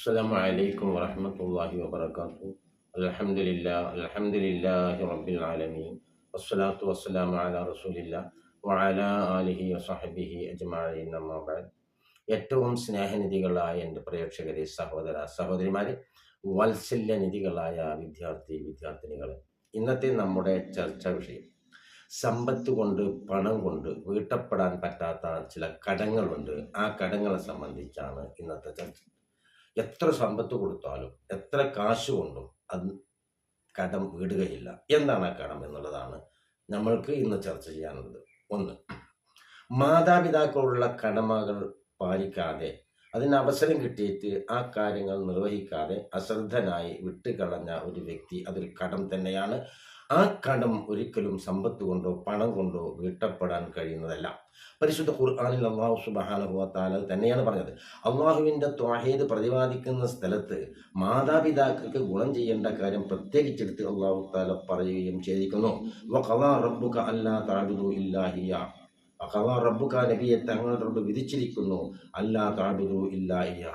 السلام عليكم ورحمة الله وبركاته الحمد لله الحمد لله رب العالمين والصلاة والسلام على رسول الله وعلى آله وصحبه أجمعين أما بعد ഏറ്റവും സ്നേഹനിധികളായ എൻ്റെ പ്രേക്ഷകരെ സഹോദര സഹോദരിമാരെ വാത്സല്യനിധികളായ വിദ്യാർത്ഥി വിദ്യാർത്ഥിനികളെ ഇന്നത്തെ നമ്മുടെ ചർച്ചാ വിഷയം സമ്പത്ത് കൊണ്ട് പണം കൊണ്ട് വീട്ടപ്പെടാൻ പറ്റാത്ത ചില കടങ്ങളുണ്ട് ആ കടങ്ങളെ സംബന്ധിച്ചാണ് ഇന്നത്തെ ചർച്ച എത്ര സമ്പത്ത് കൊടുത്താലും എത്ര കാശ് കൊണ്ടും അത് കടം വീടുകയില്ല. എന്താണ് ആ കടം എന്നുള്ളതാണ് നമ്മൾക്ക് ഇന്ന് ചർച്ച ചെയ്യാനുള്ളത്. ഒന്ന് മാതാപിതാക്കളുള്ള കടമകൾ പാലിക്കാതെ അതിന് അവസരം കിട്ടിയിട്ട് ആ കാര്യങ്ങൾ നിർവഹിക്കാതെ അശ്രദ്ധനായി വിട്ടുകളഞ്ഞ ഒരു വ്യക്തി അതൊരു കടം തന്നെയാണ്. ആ കടം ഒരിക്കലും സമ്പത്ത് കൊണ്ടോ പണം കൊണ്ടോ വീട്ടപ്പെടാൻ കഴിയുന്നതല്ല. പരിശുദ്ധ ഖുർആാനിൽ അള്ളാഹു സുബാനുഭവത്താൽ തന്നെയാണ് പറഞ്ഞത്. അള്ളാഹുവിന്റെ ത്വാഹേദ് പ്രതിപാദിക്കുന്ന സ്ഥലത്ത് മാതാപിതാക്കൾക്ക് ഗുണം ചെയ്യേണ്ട കാര്യം പ്രത്യേകിച്ചെടുത്ത് അള്ളാഹു താല പറയുകയും ചെയ്തിരിക്കുന്നു. റബ്ബുക അല്ലാ ഇല്ലാഹിയ റബ്ബുക വിധിച്ചിരിക്കുന്നു. അല്ലാ താബിദു ഇല്ലാഹിയ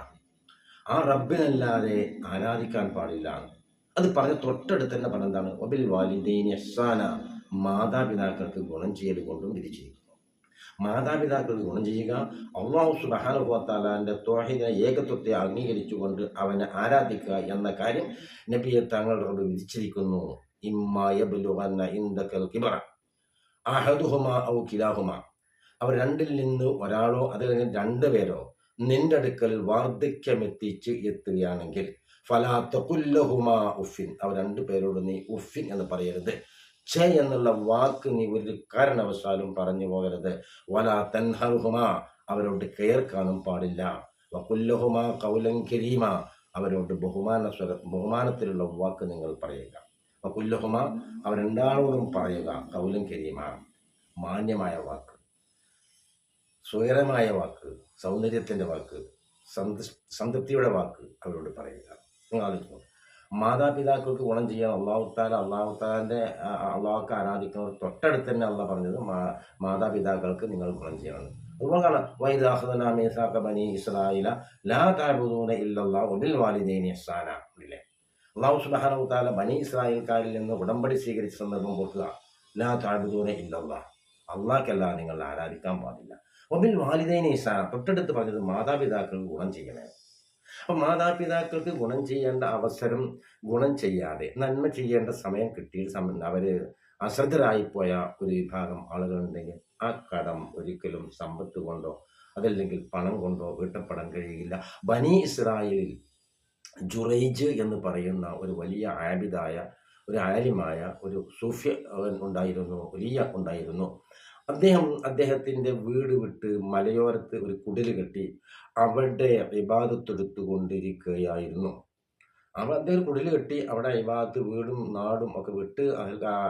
ആ റബ്ബിനല്ലാതെ ആരാധിക്കാൻ പാടില്ല. അത് പറഞ്ഞ തൊട്ടടുത്ത് തന്നെ പറഞ്ഞതാണ് ഒബിൽ വാലിദൈൻ യസാന മാതാപിതാക്കൾക്ക് ഗുണം ചെയ്യൽ കൊണ്ടും വിധിച്ചിരിക്കുന്നു മാതാപിതാക്കൾക്ക് ഗുണം ചെയ്യുക അള്ളാഹു സുബാനുഭവത്താലാന്റെ തോഹിനെ ഏകത്വത്തെ അംഗീകരിച്ചുകൊണ്ട് അവനെ ആരാധിക്കുക എന്ന കാര്യം നബിയെ റബ്ബ് വിധിച്ചിരിക്കുന്നു. ഇമ്മായബുലുവന്ന ഇന്ദക്കൽ കിബറ. അഹദുഹുമ ഔ കിലാഹുമ. അവർ രണ്ടിൽ നിന്ന് ഒരാളോ അതല്ലെങ്കിൽ രണ്ടുപേരോ നിന്റെ അടുക്കൽ വാർദ്ധക്യമെത്തിച്ച് എത്തുകയാണെങ്കിൽ ഫലാത്തുല്ലഹുമ ഉഫിൻ അവർ രണ്ടു പേരോട് നീ ഉഫിൻ എന്ന് പറയരുത്. ചെ എന്നുള്ള വാക്ക് നീ ഒരു കാരണവശാലും പറഞ്ഞു പോകരുത്. വല തൻഹറുഹുമാ. അവരോട് കയർക്കാനും പാടില്ല. വക്കുല്ലഹുമ കൗലം കരീമ. അവരോട് ബഹുമാന സ്വര ബഹുമാനത്തിലുള്ള വാക്ക് നിങ്ങൾ പറയുക. വക്കുല്ലഹുമ രണ്ടാളോടും പറയുക കൗലം കരീമ. മാന്യമായ വാക്ക്. സ്വയരമായ വാക്ക്. സൗന്ദര്യത്തിന്റെ വാക്ക്. സംതൃപ്തിയുടെ വാക്ക് അവരോട് പറയുക. നിങ്ങൾ ആലോചിക്കും മാതാപിതാക്കൾക്ക് ഗുണം ചെയ്യാൻ അള്ളാഹുത്താല അള്ളാഹുത്താലിന്റെ അള്ളാഹുക്ക് ആരാധിക്കുന്നവർ തൊട്ടടുത്ത് തന്നെ അള്ളാഹ പറഞ്ഞത് മാതാപിതാക്കൾക്ക് നിങ്ങൾ ഗുണം ചെയ്യണം. അതുകൊണ്ടാണ് വൈദാഹുദനാമേസാക്ക ബനി ഇസ്രായില ലാ താബുദൂന ഇല്ലല്ലാ ഒബിൽ വാലിദൈനി ഇസ്സാന ഇല്ലേ അള്ളാഹു സുബാനവുത്താല ബനി ഇസ്രായേൽക്കാരിൽ നിന്ന് ഉടമ്പടി സ്വീകരിച്ച സന്ദർഭം കൊടുക്കുക ലാ താബുദൂന ഇല്ലല്ലാ അള്ളാഹ്ക്കല്ല നിങ്ങൾ ആരാധിക്കാൻ പാടില്ല. ഒബിൽ വാലിദൈനി ഇഹ്സാന തൊട്ടടുത്ത് പറഞ്ഞത് മാതാപിതാക്കൾക്ക് ഗുണം ചെയ്യണേ. അപ്പം മാതാപിതാക്കൾക്ക് ഗുണം ചെയ്യേണ്ട അവസരം ഗുണം ചെയ്യാതെ നന്മ ചെയ്യേണ്ട സമയം കിട്ടിയ സമയം അവർ അശ്രദ്ധരായിപ്പോയ ഒരു വിഭാഗം ആളുകളുണ്ടെങ്കിൽ ആ കടം ഒരിക്കലും സമ്പത്ത് കൊണ്ടോ അതല്ലെങ്കിൽ പണം കൊണ്ടോ വീട്ടപ്പെടാൻ കഴിയില്ല. ബനി ഇസ്രായേലിൽ ജുറൈജ് എന്ന് പറയുന്ന ഒരു വലിയ ആബിദായ ഒരു ആലിമായ ഒരു സൂഫ്യ ഉണ്ടായിരുന്നു വലിയ ഉണ്ടായിരുന്നു. അദ്ദേഹം അദ്ദേഹത്തിന്റെ വീട് വിട്ട് മലയോരത്ത് ഒരു കുടിൽ കെട്ടി അവിടെ വിവാദത്തെടുത്തു കൊണ്ടിരിക്കുകയായിരുന്നു. അവൻ അദ്ദേഹം കുടിൽ കെട്ടി അവിടെ വിവാദത്ത് വീടും നാടും ഒക്കെ വിട്ട്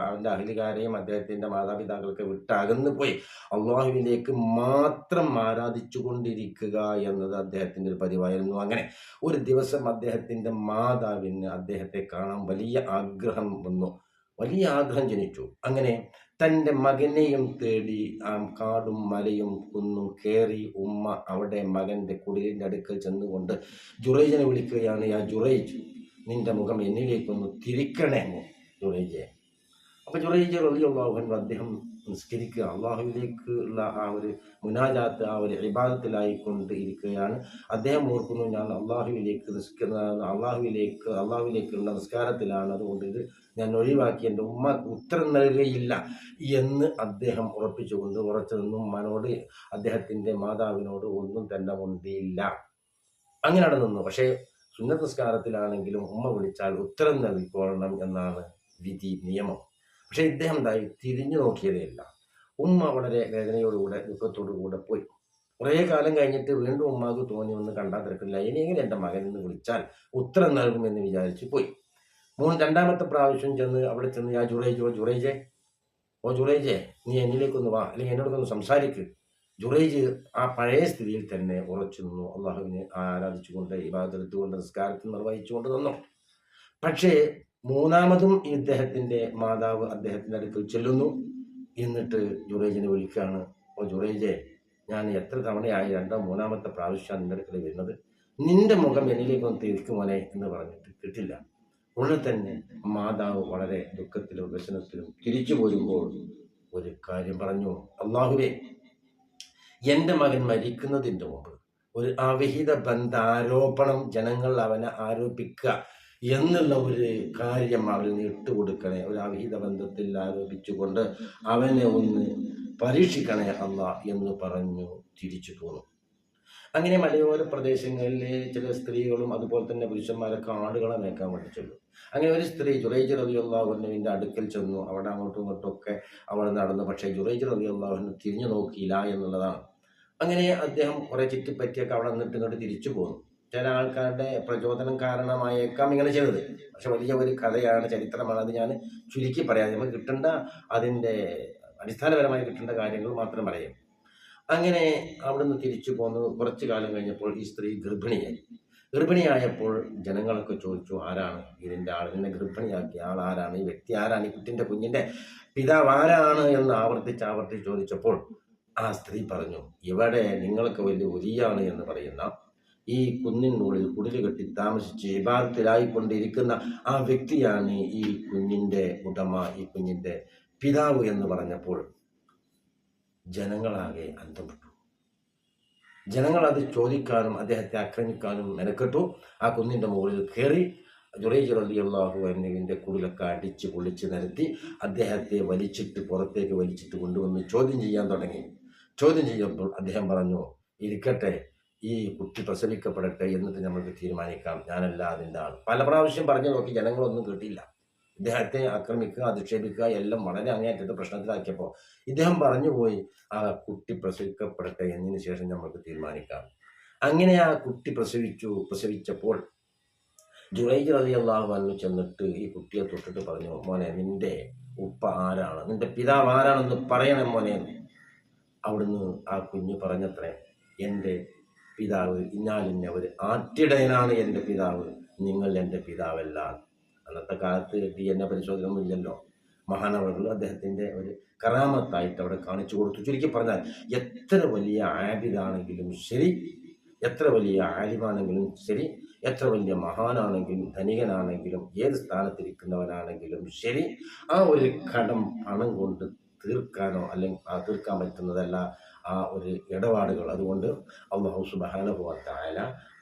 അവന്റെ അഹലികാരെയും അദ്ദേഹത്തിന്റെ മാതാപിതാക്കളൊക്കെ വിട്ട് അകന്നു പോയി. അള്ളാഹുവിലേക്ക് മാത്രം ആരാധിച്ചു കൊണ്ടിരിക്കുക എന്നത് അദ്ദേഹത്തിന്റെ ഒരു പതിവായിരുന്നു. അങ്ങനെ ഒരു ദിവസം അദ്ദേഹത്തിന്റെ മാതാവിന് അദ്ദേഹത്തെ കാണാൻ വലിയ ആഗ്രഹം വന്നു. വലിയ ആഗ്രഹം ജനിച്ചു. അങ്ങനെ തന്റെ മകനെയും തേടി ആ കാടും മലയും കുന്നും കയറി ഉമ്മ അവിടെ മകന്റെ കുടിലിന്റെ അടുക്കൽ ചെന്നുകൊണ്ട് ജുറൈജിനെ വിളിക്കുകയാണ് ആ ജുറൈജ് നിന്റെ മുഖം എന്നിലേക്കൊന്ന് തിരിക്കണേ ജുറൈജെ അപ്പോൾ ജുറൈജ് റലിയുള്ള അദ്ദേഹം നിസ്കരിക്കുക അള്ളാഹുവിലേക്ക് ഉള്ള ആ ഒരു മുനാജാത്ത് ആ ഒരു ഇബാദത്തിലായിക്കൊണ്ട് ഇരിക്കുകയാണ് അദ്ദേഹം ഓർക്കുന്നു ഞാൻ അള്ളാഹുവിലേക്ക് നിസ്കരിക്കുന്ന അള്ളാഹുവിലേക്ക് അള്ളാഹുവിലേക്കുള്ള നിസ്കാരത്തിലാണ്. അതുകൊണ്ട് ഇത് ഞാൻ ഒഴിവാക്കി എന്റെ ഉമ്മ ഉത്തരം നൽകുകയില്ല എന്ന് അദ്ദേഹം ഉറപ്പിച്ചുകൊണ്ട് ഉറച്ചു നിന്നും ഉമ്മനോട് അദ്ദേഹത്തിന്റെ മാതാവിനോട് ഒന്നും തന്നെ മുണ്ടിയില്ല. അങ്ങനെ നിന്നു. പക്ഷേ സുന്നത്ത് നിസ്കാരത്തിലാണെങ്കിലും ഉമ്മ വിളിച്ചാൽ ഉത്തരം നൽകിക്കൊള്ളണം എന്നാണ് വിധി നിയമം. പക്ഷേ ഇദ്ദേഹം എന്തായി തിരിഞ്ഞു നോക്കിയതേയില്ല. ഉമ്മ വളരെ വേദനയോടുകൂടെ ദുഃഖത്തോടുകൂടെ പോയി. കുറേ കാലം കഴിഞ്ഞിട്ട് വീണ്ടും ഉമ്മാക്ക് തോന്നി ഒന്ന് കണ്ടാൽ തിരക്കില്ല. ഇനിയെങ്കിലും എന്റെ മകൻ എന്ന് വിളിച്ചാൽ ഉത്തരം നൽകുമെന്ന് വിചാരിച്ച് പോയി. മൂന്ന് രണ്ടാമത്തെ പ്രാവശ്യം ചെന്ന് അവിടെ ചെന്ന് ആ ജുറേജ് ഓ ജുറേജെ ഓ ജുറേജെ നീ എന്നിലേക്കൊന്ന് വാ അല്ലെങ്കിൽ എന്നോടൊന്ന് സംസാരിക്ക്. ജുറേജ് ആ പഴയ സ്ഥിതിയിൽ തന്നെ ഉറച്ചു നിന്നു. അള്ളാഹുവിനെ ആരാധിച്ചുകൊണ്ട് ഇബാദെടുത്തുകൊണ്ട് നിസ്കാരത്തിൽ നിർവഹിച്ചുകൊണ്ട് നിന്നു. പക്ഷേ മൂന്നാമതും ഇദ്ദേഹത്തിന്റെ മാതാവ് അദ്ദേഹത്തിന്റെ അടുക്കൽ ചെല്ലുന്നു. എന്നിട്ട് ജുറേജിനെ വിളിക്കുകയാണ് ഓ ജുറേജെ ഞാൻ എത്ര തവണയായി രണ്ടോ മൂന്നാമത്തെ പ്രാവശ്യമാണ് നിന്റെ അടുക്കൽ വരുന്നത്? നിന്റെ മുഖം എന്നിലേക്കൊന്ന് തിരിക്കുമോനെ എന്ന് പറഞ്ഞിട്ട് കിട്ടില്ല. ഉടനെ തന്നെ മാതാവ് വളരെ ദുഃഖത്തിലും വ്യസനത്തിലും തിരിച്ചു പോരുമ്പോൾ ഒരു കാര്യം പറഞ്ഞു. അള്ളാഹുവേ എന്റെ മകൻ മരിക്കുന്നതിന്റെ മുമ്പ് ഒരു അവിഹിത ബന്ധാരോപണം ജനങ്ങൾ അവനെ ആരോപിക്കുക എന്നുള്ള ഒരു കാര്യം അവന് ഇട്ടുകൊടുക്കണേ ഒരു അവിഹിത ബന്ധത്തിൽ ആരോപിച്ചുകൊണ്ട് അവനെ ഒന്ന് പരീക്ഷിക്കണേ അല്ല എന്ന് പറഞ്ഞു തിരിച്ചു പോന്നു. അങ്ങനെ മലയോര പ്രദേശങ്ങളിലെ ചില സ്ത്രീകളും അതുപോലെ തന്നെ പുരുഷന്മാരൊക്കെ ആടുകളെ മേക്കാൻ വേണ്ടി ചെല്ലും അങ്ങനെ ഒരു സ്ത്രീ ജുറൈജ് റബിയുള്ളാഹുവിന്റെ അടുക്കൽ ചെന്നു. അവിടെ അങ്ങോട്ടും ഇങ്ങോട്ടും ഒക്കെ അവൾ നടന്നു. പക്ഷേ ജുറൈജ് റബിയുള്ളാഹുവിന് തിരിഞ്ഞു നോക്കിയില്ല എന്നുള്ളതാണ്. അങ്ങനെ അദ്ദേഹം കുറേ ചുറ്റിപ്പറ്റിയൊക്കെ അവിടെ നിന്നിട്ട് ഇങ്ങോട്ട് തിരിച്ചു പോന്നു. ചില ആൾക്കാരുടെ പ്രചോദനം കാരണമായേക്കാം ഇങ്ങനെ ചെയ്തത്. പക്ഷെ വലിയ ഒരു കഥയാണ് ചരിത്രമാണ്. അത് ഞാൻ ചുരുക്കി പറയാം. നമുക്ക് കിട്ടേണ്ട അതിന്റെ അടിസ്ഥാനപരമായി കിട്ടേണ്ട കാര്യങ്ങൾ മാത്രം പറയാം. അങ്ങനെ അവിടുന്ന് തിരിച്ചു പോന്നു. കുറച്ചു കാലം കഴിഞ്ഞപ്പോൾ ഈ സ്ത്രീ ഗർഭിണിയായി. ഗർഭിണിയായപ്പോൾ ജനങ്ങളൊക്കെ ചോദിച്ചു ആരാണ് ഇതിന്റെ ആൾ? ഇതിനെ ഗർഭിണിയാക്കിയ ആൾ ആരാണ്? ഈ വ്യക്തി ആരാണ്? ഈ കുട്ടിന്റെ കുഞ്ഞിന്റെ പിതാവ് ആരാണ്? എന്ന് ആവർത്തിച്ച് ആവർത്തിച്ച് ചോദിച്ചപ്പോൾ ആ സ്ത്രീ പറഞ്ഞു ഇവിടെ നിങ്ങൾക്ക് വലിയ ഒരിയാണ് എന്ന് പറയുന്ന ഈ കുന്നിനുള്ളിൽ കുടിൽ കെട്ടി താമസിച്ച് ഇബാദത്തിലായിക്കൊണ്ടിരിക്കുന്ന ആ വ്യക്തിയാണ് ഈ കുഞ്ഞിന്റെ ഉടമ ഈ കുഞ്ഞിന്റെ പിതാവ് എന്ന് പറഞ്ഞപ്പോൾ ജനങ്ങളാകെ അന്തപ്പെട്ടു ജനങ്ങൾ അത് ചോദിക്കാനും അദ്ദേഹത്തെ ആക്രമിക്കാനും മെനക്കെട്ടു. ആ കുന്നിന്റെ മുകളിൽ കയറി ജുറൈജ് റളിയല്ലാഹു അൻഹുവിന്റെ കുടിലൊക്കെ അടിച്ച് പൊളിച്ച് നിരത്തി അദ്ദേഹത്തെ വലിച്ചിട്ട് പുറത്തേക്ക് വലിച്ചിട്ട് കൊണ്ടുവന്ന് ചോദ്യം ചെയ്യാൻ തുടങ്ങി. ചോദ്യം ചെയ്യുമ്പോൾ അദ്ദേഹം പറഞ്ഞു ഇരിക്കട്ടെ ഈ കുട്ടി പ്രസവിക്കപ്പെടട്ടെ എന്നിട്ട് നമുക്ക് തീരുമാനിക്കാം. ഞാനല്ല അതിന്റെ ആൾ. പല പ്രാവശ്യം പറഞ്ഞു നോക്കി ജനങ്ങളൊന്നും കേട്ടില്ല. ഇദ്ദേഹത്തെ ആക്രമിക്കുക അധിക്ഷേപിക്കുക എല്ലാം വളരെ അങ്ങേയറ്റത്തെ പ്രശ്നത്തിലാക്കിയപ്പോൾ ഇദ്ദേഹം പറഞ്ഞു പോയി ആ കുട്ടി പ്രസവിക്കപ്പെടട്ടെ എന്നതിന് ശേഷം നമ്മൾക്ക് തീരുമാനിക്കാം. അങ്ങനെ ആ കുട്ടി പ്രസവിച്ചു. പ്രസവിച്ചപ്പോൾ ജുറൈജ് റതി അള്ളാഹു അന്നു ചെന്നിട്ട് ഈ കുട്ടിയെ തൊട്ടിട്ട് പറഞ്ഞു മോനെ നിന്റെ ഉപ്പ ആരാണ്? നിന്റെ പിതാവ് ആരാണെന്ന് പറയണം മോനെ. എന്ന്." അവിടുന്ന് ആ കുഞ്ഞ് പറഞ്ഞത്രേ എന്റെ പിതാവ് ഇന്നാലിന്നവർ ഒരു ആട്ടിടയനാണ് എന്റെ പിതാവ് നിങ്ങൾ എന്റെ പിതാവല്ല. അന്നത്തെ കാലത്ത് ഡി എൻ എ പരിശോധന മഹാനവകൾ അദ്ദേഹത്തിന്റെ ഒരു കറാമത്തായിട്ട് അവിടെ കാണിച്ചു കൊടുത്തു. ചുരുക്കി പറഞ്ഞാൽ എത്ര വലിയ ആബിദാണെങ്കിലും ശരി എത്ര വലിയ ആലിമാണെങ്കിലും ശരി എത്ര വലിയ മഹാനാണെങ്കിലും ധനികനാണെങ്കിലും ഏത് സ്ഥാനത്തിരിക്കുന്നവനാണെങ്കിലും ശരി ആ ഒരു കടം പണം കൊണ്ട് തീർക്കാനോ അല്ലെങ്കിൽ തീർക്കാൻ പറ്റുന്നതല്ല ആ ഒരു ഇടപാടുകൾ. അതുകൊണ്ട് അള്ളാഹു സുബാനുഭവത്തായ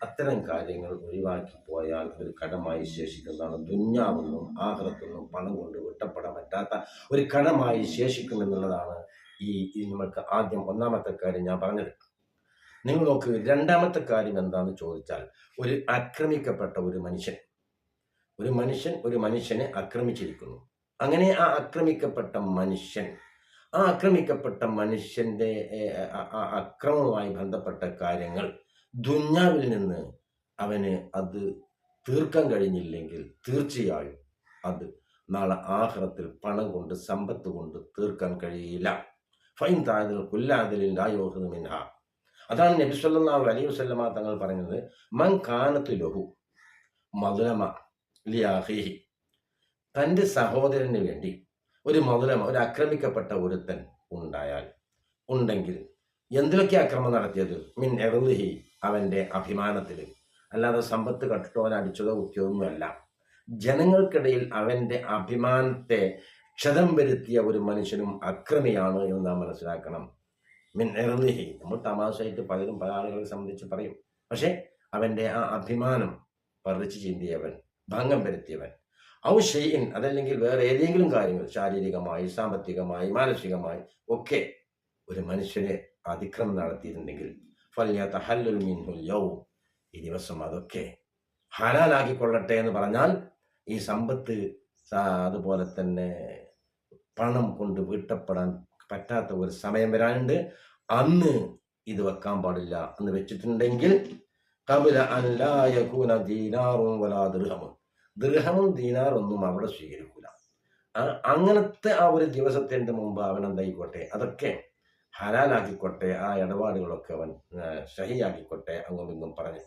അത്തരം കാര്യങ്ങൾ ഒഴിവാക്കി പോയാൽ ഒരു കടമായി ശേഷിക്കുന്നതാണ്. ദുഞ്ഞാവെന്നും ആഹ്ലത്തൊന്നും പണം കൊണ്ട് വിട്ടപ്പെടാൻ പറ്റാത്ത ഒരു കടമായി ശേഷിക്കുമെന്നുള്ളതാണ് ഈ നിങ്ങൾക്ക് ആദ്യം ഒന്നാമത്തെ കാര്യം ഞാൻ പറഞ്ഞത് നിങ്ങൾ നോക്ക് രണ്ടാമത്തെ കാര്യം എന്താണെന്ന് ചോദിച്ചാൽ ഒരു ആക്രമിക്കപ്പെട്ട ഒരു മനുഷ്യൻ ഒരു മനുഷ്യൻ ഒരു മനുഷ്യനെ ആക്രമിച്ചിരിക്കുന്നു. അങ്ങനെ ആ ആക്രമിക്കപ്പെട്ട മനുഷ്യൻ ആ ആക്രമിക്കപ്പെട്ട മനുഷ്യന്റെ അക്രമവുമായി ബന്ധപ്പെട്ട കാര്യങ്ങൾ ദുഞ്ഞാവിൽ നിന്ന് അവന് അത് തീർക്കാൻ കഴിഞ്ഞില്ലെങ്കിൽ തീർച്ചയായും അത് നാളെ ആഹ്റത്തിൽ പണം കൊണ്ട് സമ്പത്ത് കൊണ്ട് തീർക്കാൻ കഴിയില്ല. ഫൈൻ താഴെ കൊല്ലാതിലിൽ മിൻഹ. അതാണ് നബിസ്വല്ലാ അലൈഹി വസല്ലമ തങ്ങൾ പറഞ്ഞത് മൻ കാനത്ത് ലഹു മധുരമ ലിയാഹിഹി തന്റെ സഹോദരന് വേണ്ടി ഒരു മധുരമ ഒരു ആക്രമിക്കപ്പെട്ട ഒരുത്തൻ ഉണ്ടായാൽ ഉണ്ടെങ്കിൽ എന്തിലൊക്കെ അക്രമം നടത്തിയത്? മിൻ എറുഹി അവന്റെ അഭിമാനത്തിൽ. അല്ലാതെ സമ്പത്ത് കട്ടിട്ടോ അവൻ അടിച്ചതോ കുത്തിയതൊന്നുമല്ല. ജനങ്ങൾക്കിടയിൽ അവന്റെ അഭിമാനത്തെ ക്ഷതം വരുത്തിയ ഒരു മനുഷ്യനും അക്രമിയാണ് എന്ന് നാം മനസ്സിലാക്കണം. മിൻ എറുഹി നമ്മൾ തമാശയായിട്ട് പലരും പല ആളുകളെ സംബന്ധിച്ച് പറയും. പക്ഷേ അവന്റെ ആ അഭിമാനം പറിച്ച് ചിന്തിയവൻ ഭംഗം വരുത്തിയവൻ ഔ അതല്ലെങ്കിൽ വേറെ ഏതെങ്കിലും കാര്യങ്ങൾ ശാരീരികമായി സാമ്പത്തികമായി മാനസികമായി ഒക്കെ ഒരു മനുഷ്യനെ അതിക്രമം നടത്തിയിട്ടുണ്ടെങ്കിൽ ഫല്യാത്ത ഹല്ലുൽ മിൻഹുൽ യൗ ഈ ദിവസം അതൊക്കെ ഹലാലാക്കിക്കൊള്ളട്ടെ എന്ന് പറഞ്ഞാൽ ഈ സമ്പത്ത് അതുപോലെ തന്നെ പണം കൊണ്ട് വീട്ടപ്പെടാൻ പറ്റാത്ത ഒരു സമയം വരാനുണ്ട്. അന്ന് ഇത് വെക്കാൻ പാടില്ല എന്ന് വെച്ചിട്ടുണ്ടെങ്കിൽ കബില യകൂന ദീനാറും വലാ ദൃഹമും ദൃഹമും ദീനാറൊന്നും അവിടെ സ്വീകരിക്കൂല. അങ്ങനത്തെ ആ ഒരു ദിവസത്തിന്റെ മുമ്പ് അവൻ എന്തായിക്കോട്ടെ അതൊക്കെ ഹലാലാക്കിക്കോട്ടെ ആ ഇടപാടുകളൊക്കെ അവൻ ആ, സഹിയാക്കിക്കോട്ടെ അങ്ങും ഇങ്ങും പറഞ്ഞു.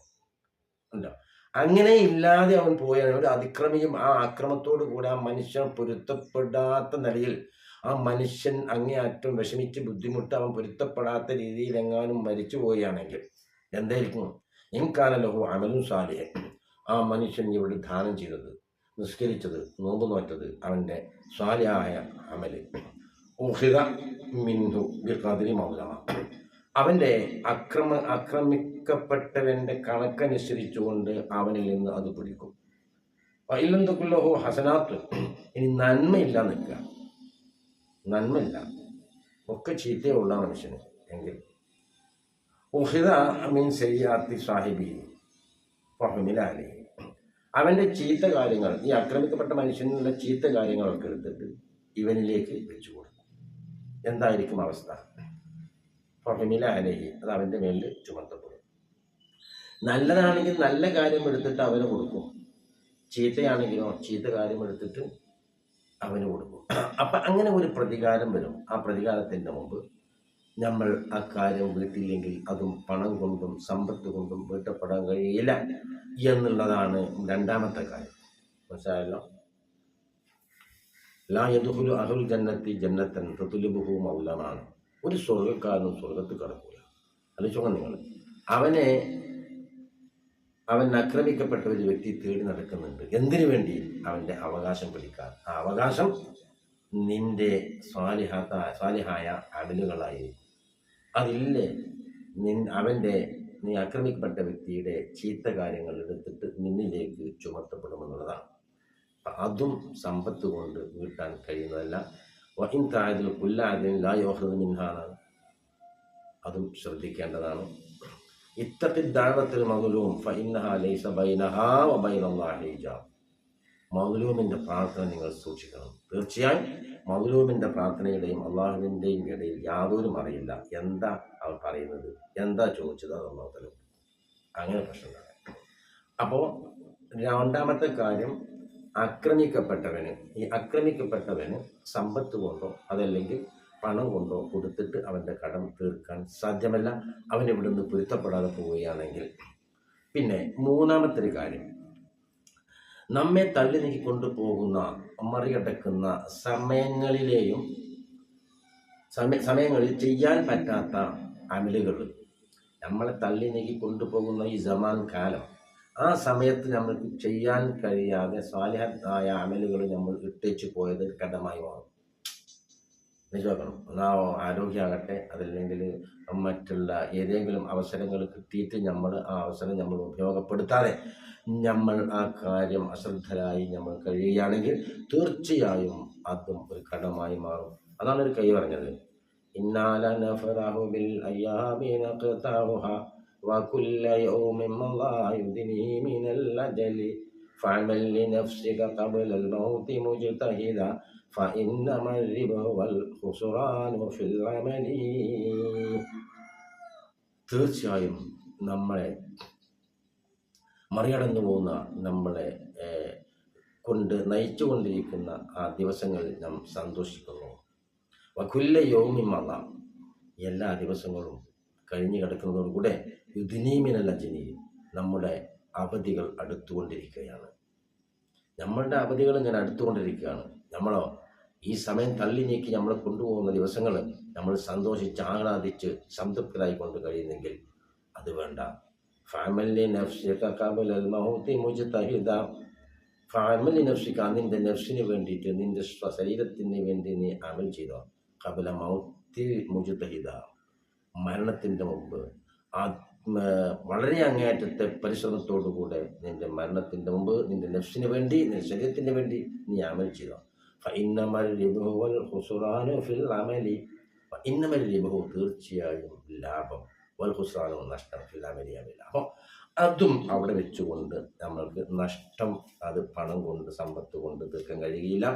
ഉണ്ടോ? അങ്ങനെ ഇല്ലാതെ അവൻ പോയാണ് ഒരു അതിക്രമിയും ആ അക്രമത്തോടു കൂടെ ആ മനുഷ്യൻ പൊരുത്തപ്പെടാത്ത നിലയിൽ ആ മനുഷ്യൻ അങ്ങേയറ്റം വിഷമിച്ച് ബുദ്ധിമുട്ട് അവൻ പൊരുത്തപ്പെടാത്ത രീതിയിൽ എങ്ങാനും മരിച്ചു പോവുകയാണെങ്കിൽ എന്തായിരിക്കും? ഇൻകാന ലഹു അമലും സാലിഹ ആ മനുഷ്യൻ ഇവിടെ ദാനം ചെയ്തത് നിസ്കരിച്ചത് നോമ്പ് നോറ്റത് അവന്റെ സ്വാലിയായ അമൽ. ഊഹിത മിൻഹു ബിഖദ്രി മൗലമ അവന്റെ അക്രമ ആക്രമിക്കപ്പെട്ടവന്റെ കണക്കനുസരിച്ചുകൊണ്ട് അവനിൽ നിന്ന് അത് പിടിക്കും. ഇല്ലെന്തൊക്കെല്ലോ ഹസനാത്ത്. ഇനി നന്മയില്ല നിൽക്കുക. നന്മയില്ല. ഒക്കെ ചീത്തയുള്ള മനുഷ്യന് എങ്കിൽ. ഉഹിത മീൻ സയ്യാത്തി സാഹിബി. ഫഹമിലാലി. അവന്റെ ചീത്ത കാര്യങ്ങൾ ഈ ആക്രമിക്കപ്പെട്ട മനുഷ്യനുള്ള ചീത്ത കാര്യങ്ങളൊക്കെ എടുത്തിട്ട് ഇവനിലേക്ക് വെച്ചു കൊടുക്കും. എന്തായിരിക്കും അവസ്ഥ? ഫഹമില അലഹി അത് അവന്റെ മേലിൽ ചുമത്തപ്പെടും. നല്ലതാണെങ്കിൽ നല്ല കാര്യം എടുത്തിട്ട് അവന് കൊടുക്കും. ചീത്തയാണെങ്കിലോ ചീത്ത കാര്യം എടുത്തിട്ട് അവന് കൊടുക്കും. അപ്പം അങ്ങനെ ഒരു പ്രതികാരം വരും. ആ പ്രതികാരത്തിന്റെ മുമ്പ് നമ്മൾ ആ കാര്യം വീട്ടില്ലെങ്കിൽ അതും പണം കൊണ്ടും സമ്പത്ത് കൊണ്ടും വീട്ടപ്പെടാൻ കഴിയില്ല എന്നുള്ളതാണ് രണ്ടാമത്തെ കാര്യം. മനസ്സിലായല്ലോ? ലാ യദുഹുലു അഹുൽ ജന്നത്തി ജന്നത്തൻ തത്തുലുബുഹു മൗലമാണ്. ഒരു സ്വർഗക്കാരനും സ്വർഗത്ത് കടക്കൂല. ആലോചിച്ചോക്കാം നിങ്ങൾ. അവനെ അവൻ ആക്രമിക്കപ്പെട്ട ഒരു വ്യക്തി തേടി നടക്കുന്നുണ്ട്. എന്തിനു വേണ്ടി? അവന്റെ അവകാശം പിടിക്കാൻ. ആ അവകാശം നിന്റെ സ്വാലിഹാത്ത സ്വാലിഹായ അമലുകളായിരിക്കും അതില്ലേ അവന്റെ നീ ആക്രമിക്കപ്പെട്ട വ്യക്തിയുടെ ചീത്ത കാര്യങ്ങൾ എടുത്തിട്ട് നിന്നിലേക്ക് ചുമത്തപ്പെടുമെന്നുള്ളതാണ്. അതും സമ്പത്ത് കൊണ്ട് വീട്ടാൻ കഴിയുന്നതല്ല. വഹിൻ താഴതിൽ പുല്ലാതിൽ ലാ യോഹൃത് അതും ശ്രദ്ധിക്കേണ്ടതാണ്. ഇത്തത്തിൽ ദാഴത്തിൽ മകുലൂം ഫൈനഹ ലൈസ ബൈനഹാ വ ലൈജ മകുലൂമിന്റെ പ്രാർത്ഥന നിങ്ങൾ സൂക്ഷിക്കണം. തീർച്ചയായും മൗലൂമിന്റെ പ്രാർത്ഥനയുടെയും അള്ളാഹുവിന്റെയും ഇടയിൽ യാതൊരു അറിയില്ല എന്താ അവൻ പറയുന്നത്? എന്താ ചോദിച്ചത്? അള്ളാഹുത്തലും അങ്ങനെ പ്രശ്നമാണ് അപ്പോൾ രണ്ടാമത്തെ കാര്യം ആക്രമിക്കപ്പെട്ടവന് ഈ ആക്രമിക്കപ്പെട്ടവന് സമ്പത്ത് കൊണ്ടോ അതല്ലെങ്കിൽ പണം കൊണ്ടോ കൊടുത്തിട്ട് അവന്റെ കടം തീർക്കാൻ സാധ്യമല്ല. അവൻ ഇവിടുന്ന് പൊരുത്തപ്പെടാതെ പോവുകയാണെങ്കിൽ. പിന്നെ മൂന്നാമത്തെ ഒരു കാര്യം നമ്മെ തള്ളി നീക്കി കൊണ്ടുപോകുന്ന മറികടക്കുന്ന സമയങ്ങളിലെയും സമയ സമയങ്ങളിൽ ചെയ്യാൻ പറ്റാത്ത അമലുകൾ. നമ്മളെ തള്ളി നീക്കി കൊണ്ടുപോകുന്ന ഈ ജമാൻ കാലം ആ സമയത്ത് നമ്മൾക്ക് ചെയ്യാൻ കഴിയാതെ സ്വാലിഹായ അമലുകൾ നമ്മൾ ഇട്ടേച്ച് പോയത് കടമായി മാറും. നിജമാക്കണം ഒന്നാ ആരോഗ്യമാകട്ടെ അതല്ലെങ്കിൽ മറ്റുള്ള ഏതെങ്കിലും അവസരങ്ങൾ കിട്ടിയിട്ട് നമ്മൾ ആ അവസരം നമ്മൾ ഉപയോഗപ്പെടുത്താതെ നമ്മൾ ആ കാര്യം അശ്രദ്ധരായി നമ്മൾ കഴിയുകയാണെങ്കിൽ തീർച്ചയായും അതും ഒരു കടമായി മാറും. അതാണ് ഒരു കൈ പറഞ്ഞത്. ഇന്നാല നഫറഹു ബിൽ അയ്യാമി നഖതഉഹ وكل يوم الله يدني من الأجل فاعمل لنفسك قبل الموت مجتهدا فإنما الربا والخسران في العمل തീർച്ചയായും നമ്മളെ മറികടന്നു പോകുന്ന നമ്മളെ ഏഹ്, കൊണ്ട് നയിച്ചുകൊണ്ടിരിക്കുന്ന ആ ദിവസങ്ങളിൽ നാം സന്തോഷിക്കുന്നു വകുല്ല യോമിമല്ല എല്ലാ ദിവസങ്ങളും കഴിഞ്ഞു കിടക്കുന്നതോടുകൂടെ യുദിനീമിനല്ല ജനി നമ്മുടെ അവധികൾ അടുത്തുകൊണ്ടിരിക്കുകയാണ് നമ്മളുടെ അവധികൾ ഇങ്ങനെ അടുത്തുകൊണ്ടിരിക്കുകയാണ് നമ്മളോ ഈ സമയം തള്ളി നീക്കി നമ്മളെ കൊണ്ടുപോകുന്ന ദിവസങ്ങൾ നമ്മൾ സന്തോഷിച്ച് ആഹ്ലാദിച്ച് സംതൃപ്തരായി കൊണ്ട് കഴിയുന്നെങ്കിൽ അത് വേണ്ട. ഫാമിലി നഫ്സിൽ ഫാമിലി നഫ്സിക്ക നിന്റെ നഫ്സിന് വേണ്ടിയിട്ട് നിന്റെ സ്വശരീരത്തിന് വേണ്ടി നീ അമൽ ചെയ്തോ. കബല മൗത്തി മുജുതഹിത മരണത്തിന്റെ മുമ്പ് ആ വളരെ അങ്ങേയറ്റത്തെ പരിശ്രമത്തോടുകൂടെ നിന്റെ മരണത്തിന്റെ മുമ്പ് നിന്റെ നഫ്സിന് വേണ്ടി നിന്റെ ശരീരത്തിന് വേണ്ടി നീ അമൽ ചെയ്തോ. ഫഇന്നമൽ റിബ്ഹു വൽ ഖുസ്റാനു ഫിൽ അമലി ഫഇന്നമൽ റിബ്ഹു തീർച്ചയായും ലാഭം വൽ ഖുസ്റാനു നഷ്ടം ഫിൽ അമലി അമല അപ്പോൾ അതും അവിടെ വെച്ചുകൊണ്ട് നമ്മൾക്ക് നഷ്ടം അത് പണം കൊണ്ട് സമ്പത്ത് കൊണ്ട് തീർക്കാൻ കഴിയില്ല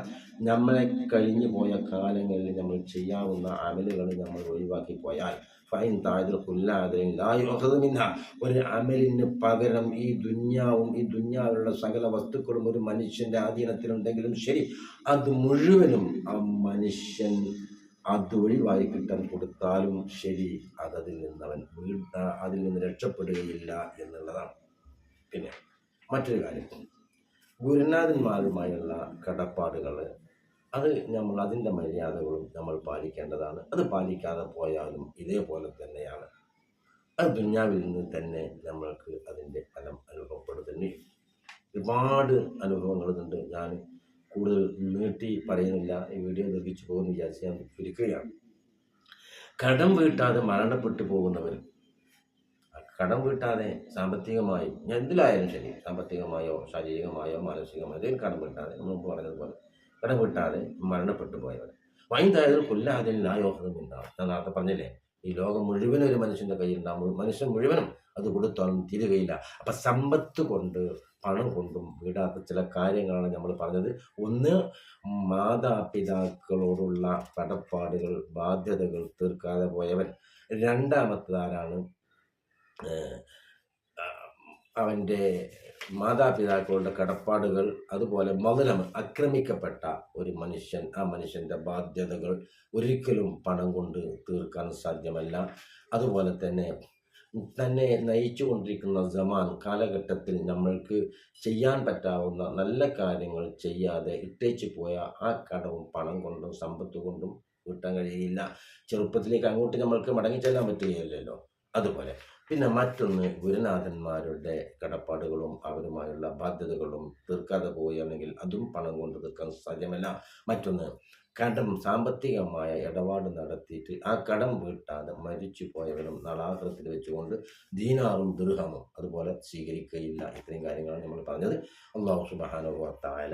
നമ്മളെ കഴിഞ്ഞു പോയ കാലങ്ങളിൽ നമ്മൾ ചെയ്യാവുന്ന അമലുകൾ നമ്മൾ ഒഴിവാക്കി പോയാൽ ഫൈൻ ലായുഹമില്ല ഒരു അമലിന് പകരം ഈ ദുന്യാവും ഈ ദുന്യാവിലുള്ള സകല വസ്തുക്കളും ഒരു മനുഷ്യന്റെ ആധീനത്തിലുണ്ടെങ്കിലും ശരി അത് മുഴുവനും ആ മനുഷ്യൻ അത് ഒഴിവായി കിട്ടാൻ കൊടുത്താലും ശരി. അതതിൽ നിന്നവൻ അവൻ വീ അതിൽ നിന്ന് രക്ഷപ്പെടുകയില്ല എന്നുള്ളതാണ്. പിന്നെ മറ്റൊരു കാര്യം. ഗുരുനാഥന്മാരുമായുള്ള കടപ്പാടുകൾ അത് നമ്മൾ അതിന്റെ മര്യാദകളും നമ്മൾ പാലിക്കേണ്ടതാണ്. അത് പാലിക്കാതെ പോയാലും ഇതേപോലെ തന്നെയാണ്. അത് ദുഞ്ഞാവിൽ നിന്ന് തന്നെ നമ്മൾക്ക് അതിന്റെ ഫലം അനുഭവപ്പെടുന്നു ഒരുപാട് അനുഭവങ്ങളുണ്ട്. ഞാൻ കൂടുതൽ നീട്ടി പറയുന്നില്ല. ഈ വീഡിയോ നിർമ്മിച്ചു പോകുമെന്ന് വിചാരിച്ച് ഞാൻ ചുരുക്കുകയാണ് കടം വീട്ടാതെ മരണപ്പെട്ടു പോകുന്നവർ കടം വീട്ടാതെ സാമ്പത്തികമായി ഞാൻ എന്തിലായാലും ശരി സാമ്പത്തികമായോ ശാരീരികമായോ മാനസികമായോ ഏതെങ്കിലും കടം വീട്ടാതെ നമ്മൾ പറഞ്ഞതുപോലെ കടം വീട്ടാതെ മരണപ്പെട്ടു പോയവർ വൈകുന്നേരം കൊല്ലാതിൽ നായോഹനമുണ്ടാവും ഞാൻ നേരത്തെ പറഞ്ഞില്ലേ ഈ ലോകം മുഴുവനും ഒരു മനുഷ്യന്റെ കയ്യിലുണ്ടാകും മനുഷ്യൻ മുഴുവനും അത് കൊടുത്താലും തീരുകയില്ല. അപ്പം സമ്പത്ത് കൊണ്ട് പണം കൊണ്ടും വീടാത്ത ചില കാര്യങ്ങളാണ് നമ്മൾ പറഞ്ഞത്. ഒന്ന് മാതാപിതാക്കളോടുള്ള കടപ്പാടുകൾ ബാധ്യതകൾ തീർക്കാതെ പോയവൻ. രണ്ടാമത്തതാരാണ് അവന്റെ മാതാപിതാക്കളുടെ കടപ്പാടുകൾ അതുപോലെ മുതലം ആക്രമിക്കപ്പെട്ട ഒരു മനുഷ്യൻ ആ മനുഷ്യന്റെ ബാധ്യതകൾ ഒരിക്കലും പണം കൊണ്ട് തീർക്കാൻ സാധ്യമല്ല. അതുപോലെ തന്നെ തന്നെ നയിച്ചു കൊണ്ടിരിക്കുന്ന സമാൻ കാലഘട്ടത്തിൽ നമ്മൾക്ക് ചെയ്യാൻ പറ്റാവുന്ന നല്ല കാര്യങ്ങൾ ചെയ്യാതെ ഇട്ടേച്ചു പോയ ആ കടവും പണം കൊണ്ടും സമ്പത്ത് കൊണ്ടും വീട്ടാൻ കഴിയില്ല. ചെറുപ്പത്തിലേക്ക് അങ്ങോട്ട് നമ്മൾക്ക് മടങ്ങി ചെല്ലാൻ പറ്റുകയില്ലല്ലോ. അതുപോലെ പിന്നെ മറ്റൊന്ന് ഗുരുനാഥന്മാരുടെ കടപ്പാടുകളും അവരുമായുള്ള ബാധ്യതകളും തീർക്കാതെ പോവുകയാണെങ്കിൽ അതും പണം കൊണ്ട് തീർക്കാൻ സാധ്യമല്ല. മറ്റൊന്ന് കടം സാമ്പത്തികമായ ഇടപാട് നടത്തിയിട്ട് ആ കടം വീട്ടാതെ മരിച്ചു പോയവരും നളാകൃത്തിൽ വെച്ചുകൊണ്ട് ദീനാറും ദൃഹമും അതുപോലെ സ്വീകരിക്കുകയില്ല ഇത്രയും കാര്യങ്ങളാണ് നമ്മൾ പറഞ്ഞത്. അള്ളാഹു സുബാനുഭവത്തായ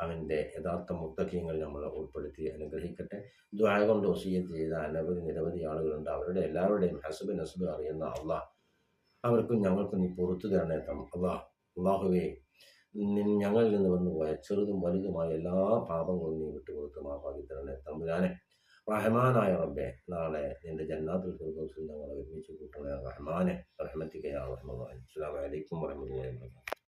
അവന്റെ യഥാർത്ഥ മുത്തഖ്യങ്ങൾ നമ്മൾ ഉൾപ്പെടുത്തി അനുഗ്രഹിക്കട്ടെ. ദ്വായ കൊണ്ട് ഒസീയത്ത് ചെയ്ത അനവധി നിരവധി ആളുകളുണ്ട്. അവരുടെ എല്ലാവരുടെയും ഹസബ് നസബ് അറിയുന്ന അള്ളാഹ്. അവർക്കും ഞങ്ങൾക്കും നീ പുറത്തു തരണേ തം. അള്ളാഹ് അള്ളാഹുവേ ഞങ്ങളിൽ നിന്ന് വന്നുപോയ ചെറുതും വലുതുമായ എല്ലാ പാപങ്ങളും നീ വിട്ടുകൊടുത്ത് മാപ്പാക്കി തരണേ തമ്പുരാനെ റഹ്മാനായ റബ്ബെ നാളെ നിന്റെ ജന്നാത്തിൽ ഫിർദൗസിൽ ഞങ്ങളെ ഒരുമിച്ച് കൂട്ടണേ. റഹ്മാനെ റഹ്മത്തിക്കയാ റഹ്മാൻ അലൈക്കും വറഹ്മത്തുള്ളാഹി വബറകാതുഹു